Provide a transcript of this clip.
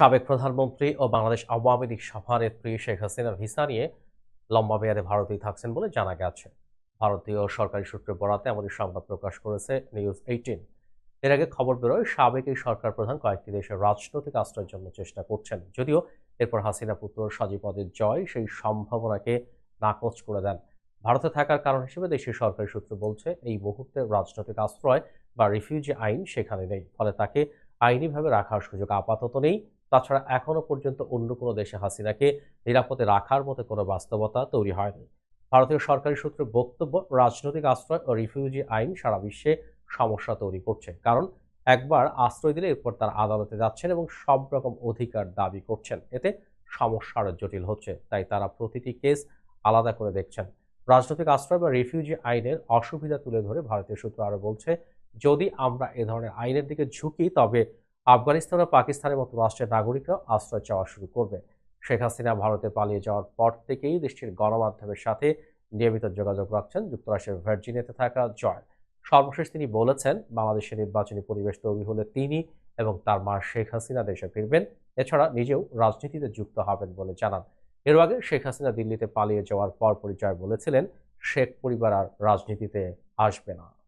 সাবেক প্রধানমন্ত্রী ও বাংলাদেশ আওয়ামী লীগ সভানেত্রী শেখ হাসিনার ভিসা নিয়ে লম্বা মেয়াদে ভারতেই থাকছেন বলে জানা গেছে। ভারতীয় সরকারি সূত্রে বরাতে আমাদের সংবাদ প্রকাশ করেছে নিউজ এইটিন। এর আগে খবর বেরোয়, সাবেক এই সরকার প্রধান কয়েকটি দেশের রাজনৈতিক আশ্রয়ের জন্য চেষ্টা করছেন। যদিও এরপর হাসিনা পুত্র সজীবদের জয় সেই সম্ভাবনাকে নাকচ করে দেন। ভারতে থাকার কারণ হিসেবে দেশের সরকারি সূত্র বলছে, এই মুহূর্তে রাজনৈতিক আশ্রয় বা রিফিউজি আইন সেখানে নেই। ফলে তাকে আইনিভাবে রাখার সুযোগ আপাতত নেই। তাছাড়া এখনও পর্যন্ত অন্য কোনো দেশে হাসিনাকে নিরাপদে রাখার মতো কোনো বাস্তবতা তৈরি হয়নি। ভারতীয় সরকারি সূত্রে বক্তব্য, রাজনৈতিক আশ্রয় ও রিফিউজি আইন সারা বিশ্বে সমস্যা তৈরি করছে। কারণ একবার আশ্রয় দিলে এরপর তার আদালতে যাচ্ছেন এবং সব রকম অধিকার দাবি করছেন। এতে সমস্যা আরও জটিল হচ্ছে, তাই তারা প্রতিটি কেস আলাদা করে দেখছেন। রাজনৈতিক আশ্রয় বা রিফিউজি আইনের অসুবিধা তুলে ধরে ভারতীয় সূত্র আরও বলছে যদি আমরা এ ধরনের আইনের দিকে ঝুঁকি, তবে আফগানিস্তান ও পাকিস্তানের মতো রাষ্ট্রের নাগরিকরা আশ্রয় চাওয়া শুরু করবে। শেখ হাসিনা ভারতে পালিয়ে যাওয়ার পর থেকেই দেশটির গণমাধ্যমের সাথে নিয়মিত যোগাযোগ রাখছেন যুক্তরাষ্ট্রের ভার্জিনিয়াতে থাকা জয়। সর্বশেষ তিনি বলেছেন, বাংলাদেশের নির্বাচনী পরিবেশ তৈরি হলে তিনি এবং তার মা শেখ হাসিনা দেশে ফিরবেন। এছাড়া নিজেও রাজনীতিতে যুক্ত হবেন বলে জানান। এর আগে শেখ হাসিনা দিল্লিতে পালিয়ে যাওয়ার পর পরিচয় বলেছিলেন, শেখ পরিবার আর রাজনীতিতে আসবে না।